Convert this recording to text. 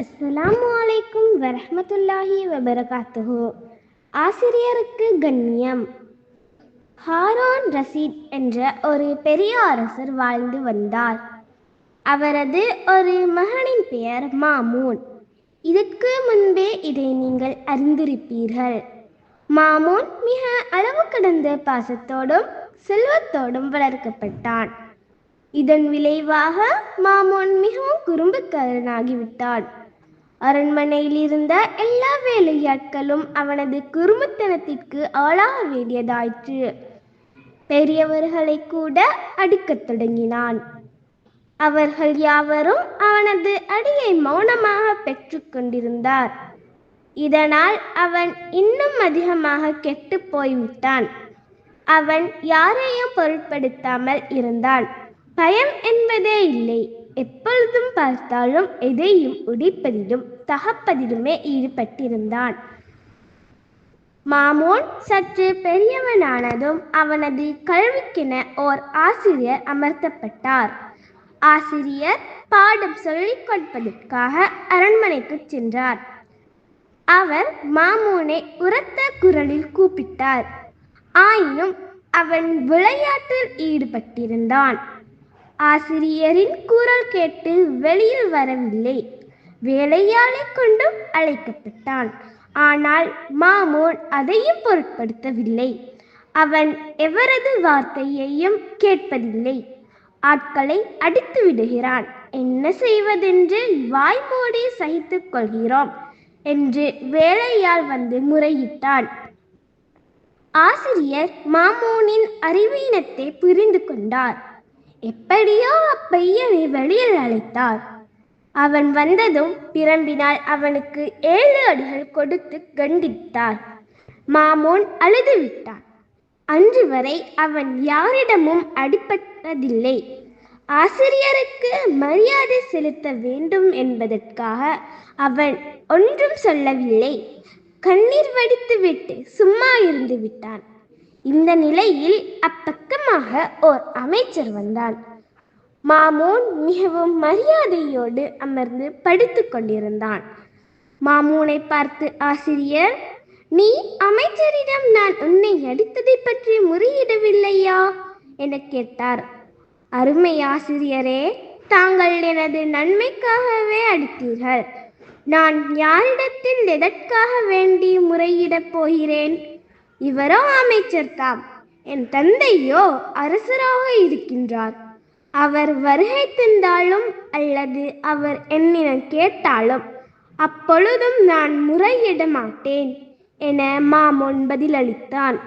அஸ்ஸலாமு அலைக்கும் வரஹ்மத்துல்லாஹி வபரகாத்துஹு. ஆசிரியருக்கு கண்ணியம். ஹாரோன் ரசீத் என்ற ஒரு பெரிய அரசர் வாழ்ந்து வந்தார். அவரது ஒரு மகனின் பெயர் மாமூன். இதற்கு முன்பே இதை நீங்கள் அறிந்திருப்பீர்கள். மாமூன் மிக அளவு கடந்த பாசத்தோடும் செல்வத்தோடும் வளர்க்கப்பட்டான். இதன் விளைவாக மாமோன் மிகவும் குறும்புக்காரனாகிவிட்டான். அரண்மனையில் இருந்த எல்லா வேலையாட்களும் அவனது குறும்புத்தனத்திற்கு ஆளாக வேண்டியதாயிற்று. பெரியவர்களை கூட அடிக்கத் தொடங்கினான். அவர்கள் யாவரும் அவனது அடியை மௌனமாக பெற்றுக்கொண்டிருந்தார் இதனால் அவன் இன்னும் அதிகமாக கெட்டுப் போய்விட்டான். அவன் யாரையும் பொருட்படுத்தாமல் இருந்தான். பயம் என்பதே இல்லை. எப்பொழுதும் பார்த்தாலும் எதையும் உடைப்பதிலும் தகப்பதிலுமே ஈடுபட்டிருந்தான். மாமோன் சற்று பெரியவனானதும் அவனது கல்விக்கென ஓர் ஆசிரியர் அமர்த்தப்பட்டார். ஆசிரியர் பாடம் சொல்லிக் கொடுப்பதற்காக அரண்மனைக்கு சென்றார். அவர் மாமோனை உரத்த குரலில் கூப்பிட்டார். ஆயினும் அவன் விளையாட்டில் ஈடுபட்டிருந்தான். ஆசிரியரின் குரல் கேட்டு வெளியில் வரவில்லை. வேலையாளை கொண்டும் அழைக்கப்பட்டான். ஆனால் மாமோன் அதையும் பொருட்படுத்தவில்லை. அவன் எவரது வார்த்தையையும் கேட்பதில்லை. ஆட்களை அடித்து விடுகிறான். என்ன செய்வதென்று வாய்மூடி சகித்துக் கொள்கிறோம் என்று வேலையால் வந்து முறையிட்டான். ஆசிரியர் மாமோனின் அறிவீனத்தை புரிந்து கொண்டார். எப்படியோ அப்பையனை வெளியில் அழைத்தார். அவன் வந்ததும் பிரம்பினால் அவனுக்கு ஏழு அடிகள் கொடுத்து கண்டித்தார். மாமோன் அழுது விட்டான். அன்று வரை அவன் யாரிடமும் அடிபட்டதில்லை. ஆசிரியருக்கு மரியாதை செலுத்த வேண்டும் என்பதற்காக அவன் ஒன்றும் சொல்லவில்லை. கண்ணீர் வடித்துவிட்டு சும்மா இருந்து விட்டான். இந்த நிலையில் அப்பக்கமாக ஓர் அமைச்சர் வந்தான் மாமூன் மிகவும் மரியாதையோடு அமர்ந்து படித்துக் கொண்டிருந்தான். மாமூனை பார்த்து ஆசிரியர் நீ அமைச்சரிடம் நான் உன்னை அடித்ததை பற்றி முறையிடவில்லையா? என கேட்டார். அருமை ஆசிரியரே தாங்கள் எனது நன்மைக்காகவே அடித்தீர்கள். நான் யாரிடத்தில் எதற்காக வேண்டி முறையிடப் போகிறேன்? இவரோ அமைச்சர் தாம் என் தந்தையோ அரசராக இருக்கின்றார். அவர் வருகை தந்தாலும் அல்லது அவர் என்னிடம் கேட்டாலும் அப்பொழுதும் நான் முறையிட மாட்டேன் என மாமோன் பதிலளித்தான்.